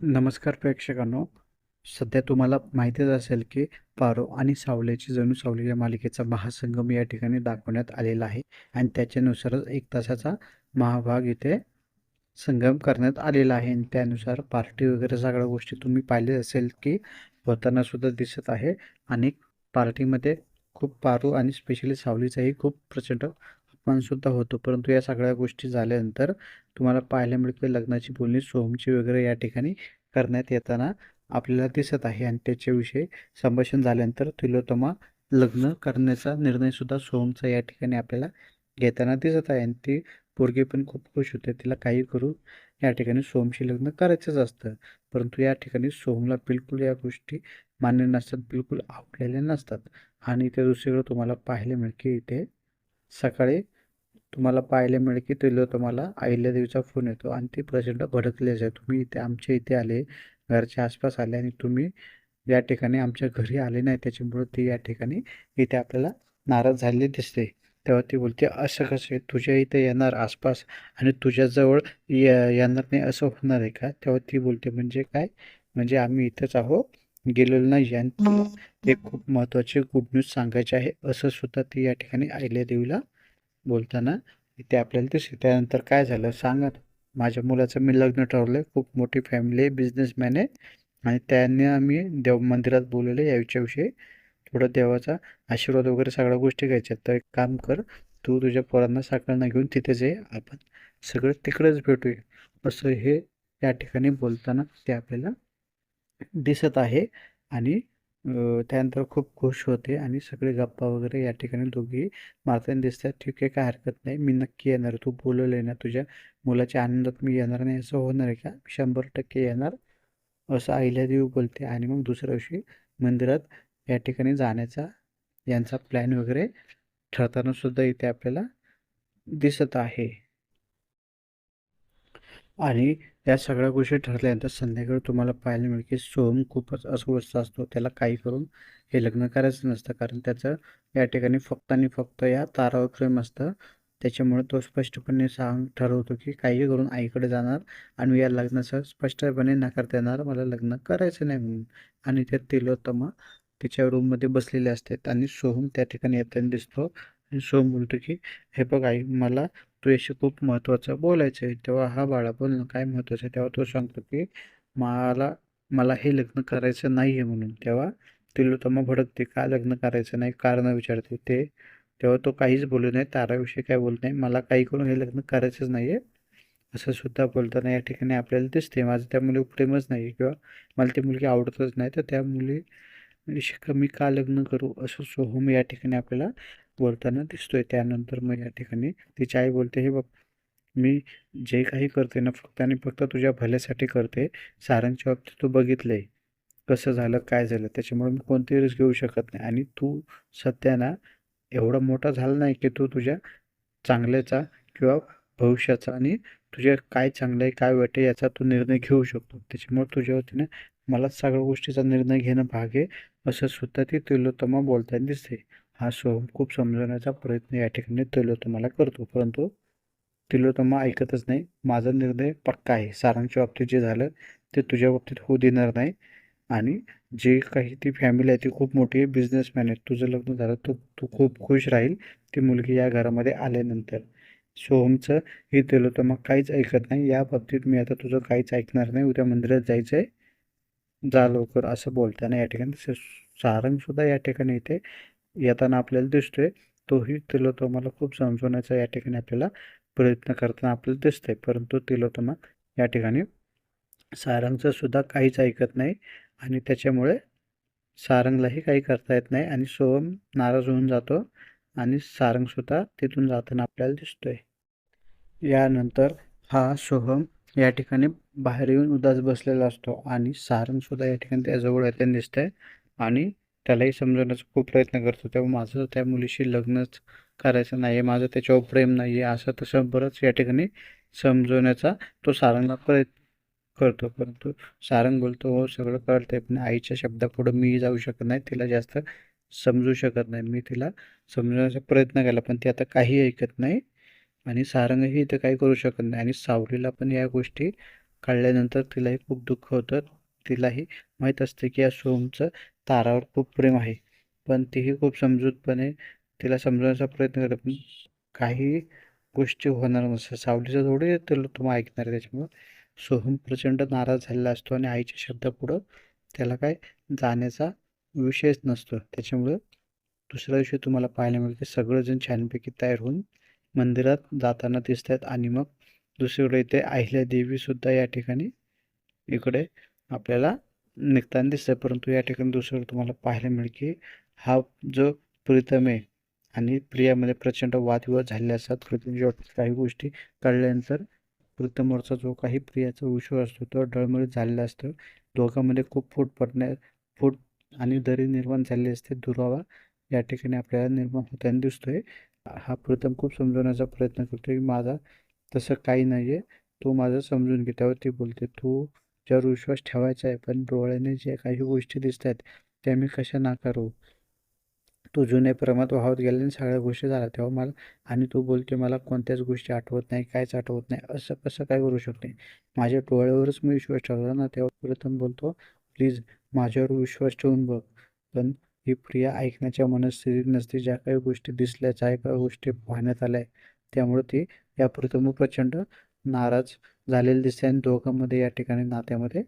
नमस्कार प्रेक्षकांनो. सध्या तुम्हाला माहितीच असेल की पारो आणि सावलेची जणू सावली या मालिकेचा महासंगम या ठिकाणी दाखवण्यात आलेला आहे आणि त्याच्यानुसारच एक तासाचा महाभाग इथे संगम करण्यात आलेला आहे. आणि त्यानुसार पार्टी वगैरे सगळ्या गोष्टी तुम्ही पाहिले असेल की होताना सुद्धा दिसत आहे. आणि पार्टीमध्ये खूप पारू आणि स्पेशली सावलीचाही खूप प्रचंड अपमानसुद्धा होतो. परंतु या सगळ्या गोष्टी झाल्यानंतर तुम्हाला पाहायला मिळते लग्नाची बोलणी सोहमची वगैरे या ठिकाणी करण्यात येताना आपल्याला दिसत आहे. आणि त्याच्याविषयी संभाषण झाल्यानंतर तिलोत्तमा लग्न करण्याचा निर्णयसुद्धा सोहमचा या ठिकाणी आपल्याला घेताना दिसत आहे. आणि ती पोरगी पण खूप खुश होते. तिला काही करू या ठिकाणी सोहमशी लग्न करायचंच असतं. परंतु या ठिकाणी सोहमला बिलकुल या गोष्टी मान्य नसतात बिलकुल आवडलेल्या नसतात. आणि इथे दुसरीकडे तुम्हाला पाहायला मिळते इथे सकाळी तुम्हाला पाहायला मिळेल की तिला तुम्हाला अहिल्यादेवीचा फोन येतो आणि ती प्रचंड भडकलेच आहे तुम्ही इथे आमच्या इथे आले घरच्या आसपास आले आणि तुम्ही या ठिकाणी आमच्या घरी आले नाही त्याच्यामुळे ती या ठिकाणी इथे आपल्याला नाराज झालेली दिसते. तेव्हा ती बोलते असं कसं आहे? तुझ्या इथे येणार आसपास आणि तुझ्याजवळ ये- येणार नाही असं होणार आहे का? तेव्हा ती बोलते म्हणजे काय? म्हणजे आम्ही इथंच आहो गेलेलो नाही आणि ते एक खूप महत्त्वाची गुड न्यूज सांगायची आहे. असं सुद्धा ती या ठिकाणी अहिल्यादेवीला बोलताना ते आपल्याला दिसते त्यानंतर काय झालं सांगा माझ्या मुलाचं मी लग्न ठरवलं खूप मोठी फॅमिली आहे बिझनेसमॅन आहे. आणि त्यांनी आम्ही देव मंदिरात बोलवलं याच्याविषयी थोडं देवाचा आशीर्वाद वगैरे सगळ्या गोष्टी घ्यायच्या तर एक काम कर तू तुझ्या पोरांना सकाळना घेऊन तिथेच ये. आपण सगळं तिकडेच भेटूया. असं हे या ठिकाणी बोलताना ते आपल्याला दिसत आहे. आणि त्यानंतर खूप खुश होते आणि सगळे गप्पा वगैरे या ठिकाणी दोघी मारताना दिसतात ठीक आहे काय हरकत नाही. मी नक्की येणार तू बोलवलंय ना तुझ्या मुलाच्या आनंदात मी येणार नाही. असं होणार आहे का? शंभर टक्के येणार. असं अहिल्यादेवी बोलते. आणि मग दुसऱ्या दिवशी मंदिरात या ठिकाणी जाण्याचा यांचा प्लॅन वगैरे ठरताना सुद्धा इथे आपल्याला दिसत आहे. आणि या सगळ्या गोष्टी ठरल्यानंतर संध्याकाळी तुम्हाला पाहायला मिळेल की सोहम खूपच अस्वस्थ असतो. त्याला काही करून हे लग्न करायचं नसतं. कारण त्याचं या ठिकाणी फक्त आणि फक्त या तारावर प्रेम असतं. त्याच्यामुळे तो स्पष्टपणे सांग ठरवतो की काही करून आईकडे जाणार आणि या लग्नाचा स्पष्टपणे नकार देणार. मला लग्न करायचं नाही म्हणून. आणि ते तिलोत्तमा तिच्या रूममध्ये बसलेले असतात आणि सोहम त्या ठिकाणी येताना दिसतो. आणि सोहम बोलतो की हे बघ आई मला तुझ्याशी खूप महत्त्वाचं बोलायचं आहे. तेव्हा हा बाळा बोलणं काय महत्त्वाचं आहे तेव्हा तो सांगतो की मला मला हे लग्न करायचं नाही आहे म्हणून. तेव्हा तिलोत्तमा भडकते का लग्न करायचं नाही? कारण विचारते ते. तेव्हा तो काहीच बोलू नये ताराविषयी काय बोलत नाही मला काही करून हे लग्न करायचंच नाही आहे असं सुद्धा बोलताना या ठिकाणी आपल्याला दिसते. माझं त्या मुली प्रेमच नाही किंवा मला ती मुलगी आवडतच नाही. तर त्या मुली कमी का लग्न करू असं सोहम या ठिकाणी आपल्याला बोलताना दिसतोय त्यानंतर मग या ठिकाणी तिची आई बोलते हे बघ मी जे काही करते ना फक्त आणि फक्त तुझ्या भल्यासाठी करते. सारांच्या बाबतीत तू बघितलंय कसं झालं काय झालं त्याच्यामुळे मी कोणतीही रिस्क घेऊ शकत नाही. आणि तू सध्या ना एवढा मोठा झाला नाही की तू तुझ्या चांगल्याचा किंवा भविष्याचा आणि तुझ्या काय चांगलं आहे काय वाईट आहे याचा तू निर्णय घेऊ शकतो. त्याच्यामुळे तुझ्या वतीने मला सगळ्या गोष्टीचा निर्णय घेणं भाग आहे. असं सुद्धा ती तिलोत्तमा बोलताना दिसते. हा सोहम खूप समजवण्याचा प्रयत्न या ठिकाणी तिलोत्तमाला करतो. परंतु तिलोत्तमा ऐकतच नाही. माझा निर्णय पक्का आहे. सारांच्या बाबतीत जे झालं ते तुझ्या बाबतीत होऊ देणार नाही. आणि जे काही ती फॅमिली आहे ती खूप मोठी बिझनेसमॅन आहे. तुझं लग्न झालं तू तू खूप खुश राहील. ती मुलगी या घरामध्ये आल्यानंतर. सोहमचं हे तिलोत्तमा काहीच ऐकत नाही. या बाबतीत मी आता तुझं काहीच ऐकणार नाही. उद्या मंदिरात जायचं आहे जा लवकर असं बोलताना या ठिकाणी सारंगसुद्धा या ठिकाणी इथे येताना आपल्याला दिसतोय तोही तिलोत्तमाला खूप समजवण्याचा या ठिकाणी आपल्याला प्रयत्न करताना आपल्याला दिसतंय. परंतु तिलोत्तमा या ठिकाणी सारंगचं सुद्धा काहीच ऐकत नाही आणि त्याच्यामुळे सारंगलाही काही करता येत नाही आणि सोहम नाराज होऊन जातो आणि सारंगसुद्धा तिथून जाताना आपल्याला दिसतोय. यानंतर हा सोहम या ठिकाणी बाहेर येऊन उदास बसलेला असतो आणि सारंगसुद्धा या ठिकाणी त्याजवळ येते दिसतंय आणि त्यालाही समजवण्याचा खूप प्रयत्न करतो. तेव्हा माझं त्या मुलीशी लग्नच करायचं नाही आहे माझं त्याच्यावर प्रेम नाही आहे असं तसं बरंच या ठिकाणी समजवण्याचा तो सारंगला प्रयत्न करतो. परंतु सारंग बोलतो हो सगळं कळतंय पण आईच्या शब्दापुढं मी जाऊ शकत नाही. तिला जास्त समजू शकत नाही. मी तिला समजवण्याचा प्रयत्न केला पण ती आता काही ऐकत नाही आणि सारंगही इथं काही करू शकत नाही आणि सावलीला पण या गोष्टी काढल्यानंतर तिलाही खूप दुःख होतं. तिलाही माहीत असते की या सोहमचं तारावर खूप प्रेम आहे. पण तीही खूप समजूतपणे तिला समजवण्याचा प्रयत्न करते पण काही गोष्टी होणार नसतं सावलीचं थोडी तिला तुम्ही ऐकणार आहे त्याच्यामुळं. सोहम प्रचंड नाराज झालेला असतो आणि आईच्या शब्दापुढं त्याला काय जाण्याचा विषयच नसतो. त्याच्यामुळं दुसऱ्या दिवशी तुम्हाला पाहायला मिळते सगळेजण छानपैकी तयार होऊन मंदिरात जाताना दिसत आहेत आणि मग दुसरीकडे इथे अहिल्या देवीसुद्धा या ठिकाणी इकडे आपल्याला निघताना दिसतं परंतु या ठिकाणी दुसरं तुम्हाला पाहायला मिळेल की हा जो प्रीतम आहे आणि प्रियामध्ये प्रचंड वादविवाद झालेले असतात प्रीतमच्या काही गोष्टी कळल्यानंतर प्रीतमवरचा जो काही प्रियाचा विश्वास असतो तो डळमळीत झालेला असतो. दोघांमध्ये खूप फूट पडण्या फूट आणि दरी निर्माण झालेली असते. दुरावा या ठिकाणी आपल्याला निर्माण होताना दिसतोय. हा प्रीतम खूप समजवण्याचा प्रयत्न करतोय की माझा तसं काही नाही आहे तू माझं समजून घे त्यावर ती बोलते तू ज्यावर विश्वास ठेवायचा आहे. पण डोळ्याने ज्या काही गोष्टी दिसत आहेत त्या मी कशा नाकारू? तू जुने प्रमात वाहत गेल्याने सगळ्या गोष्टी झाल्या तेव्हा मला आणि तू बोलते मला कोणत्याच गोष्टी आठवत नाही कायच आठवत नाही. असं कसं काय करू शकते? माझ्या डोळ्यावरच मी विश्वास ठेवला ना तेव्हा प्रथम बोलतो प्लीज माझ्यावर विश्वास ठेवून बघ. पण ही प्रिया ऐकण्याच्या मनस्थितीत नसते. ज्या काही गोष्टी दिसल्या ज्या काही गोष्टी पाहण्यात आल्या त्यामुळे ती या प्रथम प्रचंड नाराज झालेली दिसते आणि दोघांमध्ये या ठिकाणी नात्यामध्ये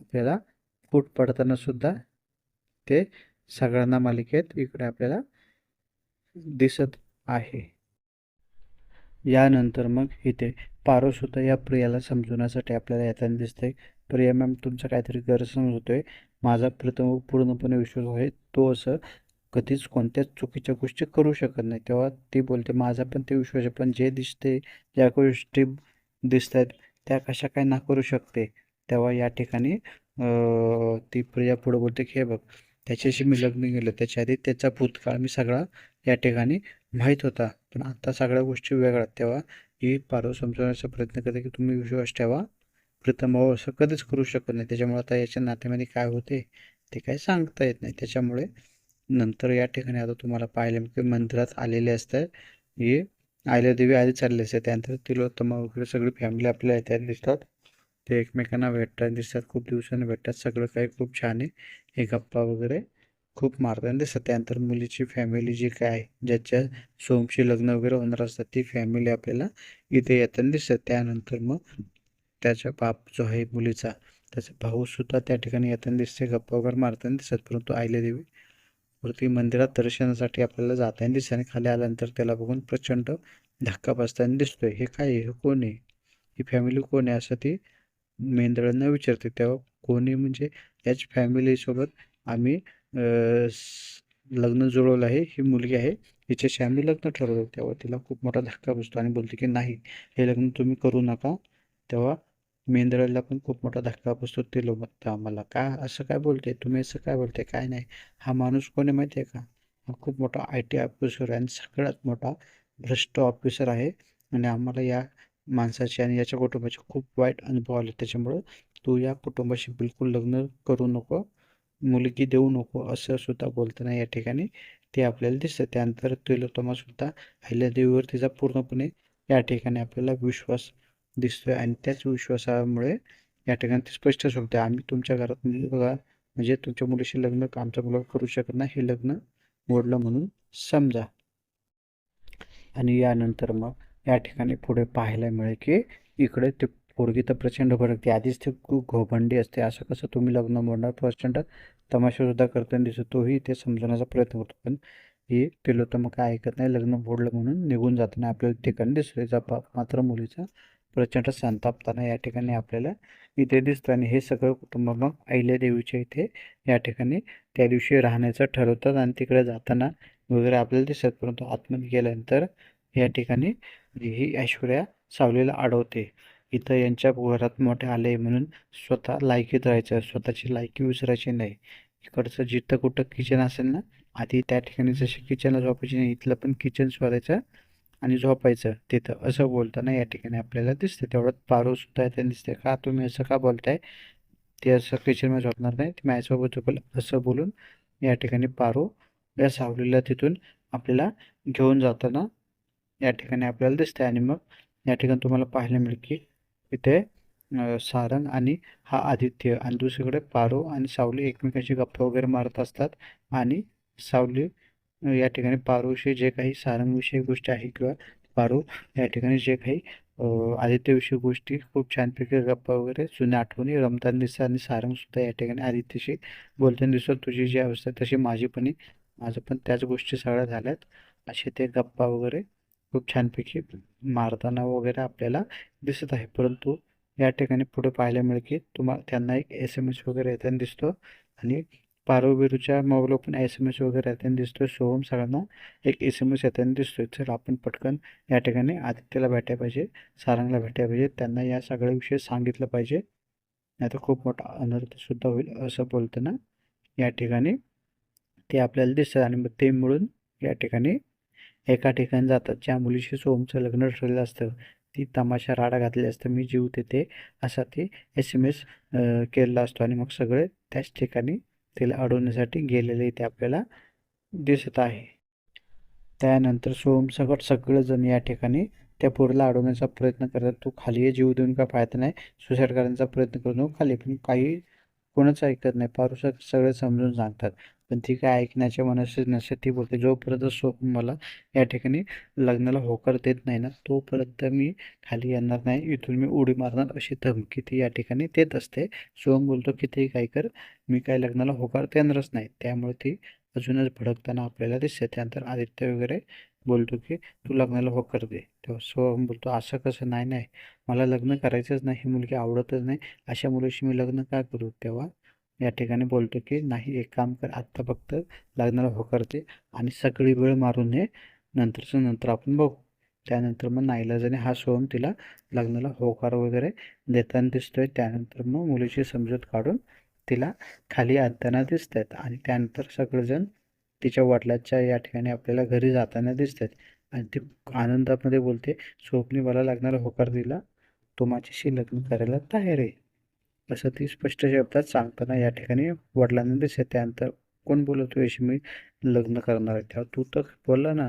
आपल्याला फूट पडताना सुद्धा ते सगळ्यांना मालिकेत इकडे आपल्याला दिसत आहे. यानंतर मग इथे पारोसुद्धा या प्रियाला समजवण्यासाठी आपल्याला येताना दिसते प्रिया मॅम तुमचा काहीतरी गैरसमज होतोय. माझा प्रथम पूर्णपणे विश्वास आहे तो असं कधीच कोणत्याच चुकीच्या गोष्टी करू शकत नाही. तेव्हा ती बोलते माझा पण ते विश्वास आहे पण जे दिसते ज्या गोष्टी दिसत आहेत त्या कशा काय ना करू शकते तेव्हा या ठिकाणी ती प्रिया पुढे बोलते की हे बघ त्याच्याशी मी लग्न केलं. त्याच्या आधी त्याचा भूतकाळ मी सगळा या ठिकाणी माहीत होता. पण आता सगळ्या गोष्टी वेगळ्या तेव्हा ही पारव समजवण्याचा प्रयत्न करते की तुम्ही विश्वास ठेवा. प्रथम असं कधीच करू शकत नाही. त्याच्यामुळे आता याच्या नात्यामध्ये काय होते ते काही सांगता येत नाही. त्याच्यामुळे नंतर या ठिकाणी आता तुम्हाला पाहायला की मंदिरात आलेले असतात हे आयल्या देवी आधी चालले असते. त्यानंतर तिलोत्तमा वगैरे सगळी फॅमिली आपल्या येतात दिसतात. ते एकमेकांना भेटतात दिसतात खूप दिवसांनी भेटतात. सगळं काही खूप छान आहे. हे गप्पा वगैरे खूप मारताना दिसतात. त्यानंतर मुलीची फॅमिली जी काय आहे ज्याच्या सोमशी लग्न वगैरे होणार असतात ती फॅमिली आपल्याला इथे येताना दिसतात. त्यानंतर मग त्याचा बाप जो आहे मुलीचा त्याचा भाऊसुद्धा त्या ठिकाणी येताना दिसते. गप्पा वगैरे मारताना दिसतात. परंतु देवी वरती मंदिरात दर्शनासाठी आपल्याला जाताना दिसते आणि खाली आल्यानंतर त्याला बघून प्रचंड धक्का बसताना दिसतोय. हे काय आहे? हे कोण आहे? ही फॅमिली कोण आहे? असं ती मेंदळांना विचारते. तेव्हा कोणी म्हणजे याच फॅमिलीसोबत आम्ही लग्न जुळवलं आहे. ही मुलगी आहे. हिच्याशी आम्ही लग्न ठरवलं. तेव्हा तिला खूप मोठा धक्का बसतो आणि बोलते की नाही हे लग्न तुम्ही करू नका. तेव्हा मेंदळाला पण खूप मोठा धक्का बसतो ते लोक आम्हाला. का? असं काय बोलते तुम्ही असं काय बोलते काय नाही. हा माणूस कोणी माहिती आहे का? हा खूप मोठा आय टी ऑफिसर आहे आणि सगळ्यात मोठा भ्रष्ट ऑफिसर आहे. आणि आम्हाला या माणसाचे आणि याच्या कुटुंबाचे खूप वाईट अनुभव आले. त्याच्यामुळं तू या कुटुंबाशी बिलकुल लग्न करू नको. मुलगी देऊ नको. असं सुद्धा बोलताना या ठिकाणी ते आपल्याला दिसतं त्यानंतर सुद्धा अहिल्यादेवीवर तिचा पूर्णपणे. या ठिकाणी आपल्याला विश्वास दिसतोय आणि त्याच विश्वासामुळे या ठिकाणी ते स्पष्ट शकते आम्ही तुमच्या घरात म्हणजे बघा म्हणजे तुमच्या मुलीशी लग्न आमचा मुलं करू शकत नाही हे लग्न मोडलं म्हणून समजा. आणि यानंतर मग या ठिकाणी पुढे पाहायला मिळेल की इकडे ते पोरगी तर प्रचंड भडकते. आधीच ते खूप घोबंडी असते. असं कसं तुम्ही लग्न मोडणार? प्रचंड तमाशासुद्धा करताना दिसतो. तोही ते समजवण्याचा प्रयत्न करतो. पण हे पेलो तर मग काय ऐकत नाही. लग्न मोडलं म्हणून निघून जाताना आपल्याला ठिकाणी दिसतो मात्र मुलीचा प्रचंड संतापताना या ठिकाणी आपल्याला इथे दिसतं आणि हे सगळं कुटुंब मग अहिल्या देवीच्या इथे या ठिकाणी त्या दिवशी राहण्याचं ठरवतात आणि तिकडे जाताना वगैरे आपल्याला दिसत परंतु आतमध्ये गेल्यानंतर या ठिकाणी ही ऐश्वर्या सावलीला अडवते इथं यांच्या घरात मोठे आले म्हणून स्वतः लायकीत राहायचं स्वतःची लायकी विसरायची नाही. इकडचं जिथं कुठं किचन असेल ना आधी त्या ठिकाणी जशी किचनला झोपायची नाही इथलं पण किचन शोधायचं आणि झोपायचं तिथं. असं बोलताना या ठिकाणी आपल्याला दिसते तेवढं पारो सुद्धा इथे दिसते का तुम्ही असं का बोलताय? ते असं किचनमध्ये झोपणार नाही. ते माझ्यासोबत झोपेल. असं बोलून या ठिकाणी पारो. या सावलीला तिथून आपल्याला घेऊन जाताना या ठिकाणी आपल्याला दिसते आणि मग या ठिकाणी तुम्हाला पाहायला मिळेल की इथे सारंग आणि हा आदित्य आणि दुसरीकडे पारो आणि सावली एकमेकांशी गप्पा वगैरे मारत असतात. आणि सावली या ठिकाणी पारोविषयी जे काही सारंगविषयी गोष्टी आहे किंवा पारू या ठिकाणी जे काही आदित्यविषयी गोष्टी खूप छानपैकी गप्पा वगैरे जुन्या आठवणी रमताना दिसतात आणि सारंगसुद्धा या ठिकाणी आदित्यशी बोलताना दिसतो. तुझी जी अवस्था आहे तशी माझी पण माझं पण त्याच गोष्टी सगळ्या झाल्यात. असे ते गप्पा वगैरे खूप छानपैकी मारताना वगैरे आपल्याला दिसत आहे. परंतु या ठिकाणी पुढे पाहायला मिळेल की तुम्हाला त्यांना एक एस एम एस वगैरे येताना दिसतो आणि पारोबिरूच्या मोबाईलवर पण एस एम एस वगैरे येताना दिसतो सोहम सगळ्यांना एक एस एम एस येताना दिसतोय. चल आपण पटकन या ठिकाणी आदित्यला भेटायला पाहिजे सारंगला भेटायला पाहिजे. त्यांना या सगळ्या विषयी सांगितलं पाहिजे. नाहीतर खूप मोठा अनर्थसुद्धा होईल असं बोलताना या ठिकाणी ते आपल्याला दिसतात आणि मग ते मिळून या ठिकाणी एका ठिकाणी जातात. ज्या मुलीशी सोमचं लग्न ठरलेलं असतं ती तमाशा राडा घातली असतं. मी जीव देते असा ते एस एम एस केलेला असतो. आणि मग सगळे त्याच ठिकाणी तिला अडवण्यासाठी गेलेले ते आपल्याला दिसत आहे. त्यानंतर सोमसकट सगळेजण या ठिकाणी त्या पोरीला अडवण्याचा प्रयत्न करतात. तू खाली जीव देऊन काय फायदा नाही. सुसाईड करण्याचा प्रयत्न करू नको खाली पण काही कोणच ऐकत नाही. पारू सगळे समजून सांगतात. पण ती काय ऐकण्याच्या मनस्थिती नसते ती बोलते जोपर्यंत सो मला या ठिकाणी लग्नाला होकार देत नाही ना तोपर्यंत मी खाली येणार नाही. इथून मी उडी मारणार अशी धमकी ती या ठिकाणी देत असते. सोम बोलतो की ते काय कर मी काय लग्नाला होकार देणारच नाही. त्यामुळे ती अजूनच भडकताना आपल्याला दिसते. त्यानंतर आदित्य वगैरे बोलतो की तू लग्नाला होकार दे. तेव्हा सोहम बोलतो असं कसं? नाही नाही. मला लग्न करायचंच नाही. ही मुलगी आवडतच नाही. अशा मुलीशी मी लग्न का करू? तेव्हा या ठिकाणी बोलतो की नाही एक काम कर. आत्ता फक्त लग्नाला होकार दे. आणि सगळी वेळ मारून ये. नंतरचं नंतर आपण बघू. त्यानंतर मग नाईलाजाने हा सोहम तिला लग्नाला होकार वगैरे देताना दिसतोय. त्यानंतर मग मुलीची समजूत काढून तिला खाली आणताना दिसत आहेत आणि त्यानंतर सगळेजण तिच्या वडिलाच्या या ठिकाणी आपल्याला घरी जाताना दिसत आहेत आणि ती आनंदामध्ये बोलते स्वप्नी मला लागणारा होकार दिला. तो माझ्याशी लग्न करायला तयार आहे. असं ती स्पष्ट शब्दात सांगताना या ठिकाणी वडिलांना दिसते. त्यानंतर कोण बोलतो याशी मी लग्न करणार आहे? तेव्हा तू तर बोलला ना.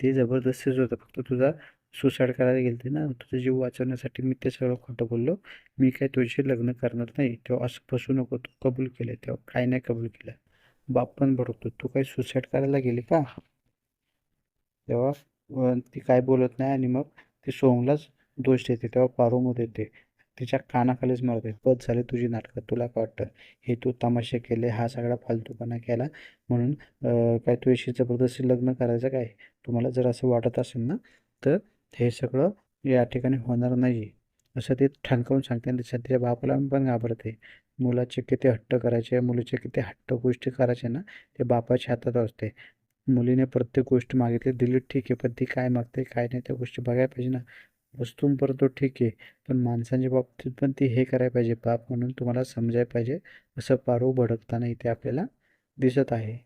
ते जबरदस्तीच होतं. फक्त तुझा सुसाईड करायला गेलते ना. तुझं जीव वाचवण्यासाठी मी ते सगळं खोटं बोललो. मी काय तुझ्याशी लग्न करणार नाही. तेव्हा असं फसू नको. तू कबूल केलं. तेव्हा काय नाही कबूल केलं. बाप पण भडकतो तू काही सुसाईड करायला गेली का? तेव्हा ती काय बोलत नाही आणि मग ती सोंगलाच दोष देते. तेव्हा पारोमध्ये येते. तिच्या कानाखालीच मारते. पद झाले तुझी नाटकं. तुला काय वाटतं? हे तू तमाशे केले. हा सगळा फालतूपणा केला. म्हणून काय तू अशी जबरदस्ती लग्न करायचं काय? तुम्हाला जर असं वाटत असेल ना तर हे सगळं या ठिकाणी होणार नाही असं ते ठणकावून सांगते आणि तिच्या बापाला पण घाबरते. मुलाचे किती हट्ट करायचे मुलीचे किती हट्ट गोष्टी करायचे ना ते बापाच्या हातात असते. मुलीने प्रत्येक गोष्ट मागितली दिली ठीक आहे पण ती काय मागते काय नाही त्या गोष्टी बघायला पाहिजे ना. वस्तूंपर्यंत ठीक आहे पण माणसांच्या बाबतीत पण ती हे करायला पाहिजे बाप म्हणून तुम्हाला समजायला पाहिजे असं पारू भडकताना इथे आपल्याला दिसत आहे.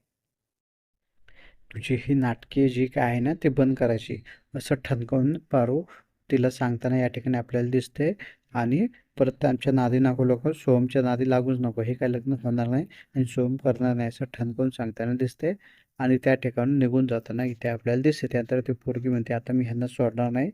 तुझी ही नाटके जी काय आहे ना ते बंद करायची असं ठणकावून पारू तिला सांगताना या ठिकाणी आपल्याला दिसते आणि परत आमच्या नादी नको लोक सोमच्या नादी लागूच नको. हे काय लग्न होणार नाही आणि सोम करणार नाही असं ठणकून सांगताना दिसते आणि त्या ठिकाणी निघून जाताना इथे आपल्याला दिसते त्यानंतर ती पोरगी म्हणते आता मी ह्यांना सोडणार नाही.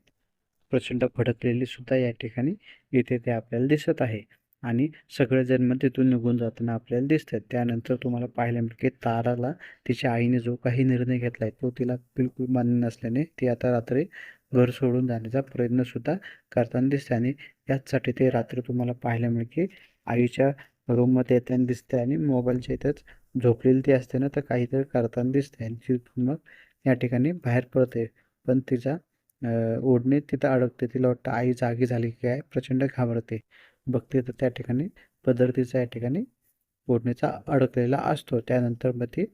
प्रचंड भडकलेली सुद्धा या ठिकाणी इथे ते आपल्याला दिसत आहे. आणि सगळेजण मग तिथून निघून जाताना आपल्याला दिसतात त्यानंतर तुम्हाला पाहायला मिळेल की ताराला तिच्या आईने जो काही निर्णय घेतला आहे तो तिला बिलकुल मान्य नसल्याने ती आता रात्री घर सोडून जाण्याचा प्रयत्नसुद्धा करताना दिसते आणि याचसाठी ते रात्री तुम्हाला पाहायला मिळेल की आईच्या रूममध्ये येताना दिसते आणि मोबाईलच्या इथंच झोपलेली ती असते ना तर काहीतरी करताना दिसते आणि तिथून मग या ठिकाणी बाहेर पडते पण तिचा ओढणे तिथं अडकते तिला वाटतं आई जागी झाली की काय? प्रचंड घाबरते. बघते तर त्या ठिकाणी पदर तिचा या ठिकाणी ओढणीचा अडकलेला असतो. त्यानंतर मग ती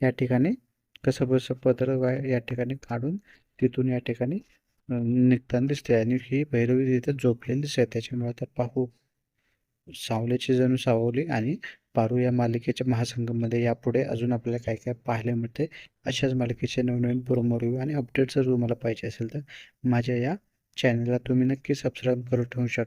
या ठिकाणी कसं बसं पदर या ठिकाणी काढून तिथून या ठिकाणी निघताना दिसते आणि ही भैरवी तिथे झोपलेली दिसते त्याच्यामुळे तर पाहू. सावलीची जणू सावली आणि पारू या मालिकेच्या महासंघामध्ये यापुढे अजून आपल्याला काय काय पाहायला मिळते अशाच मालिकेचे नवनवीन प्रोमो रिव्ह्यू आणि अपडेट जर तुम्हाला पाहिजे असेल तर माझ्या या चॅनलला तुम्ही नक्की सबस्क्राईब करून ठेवू शकता.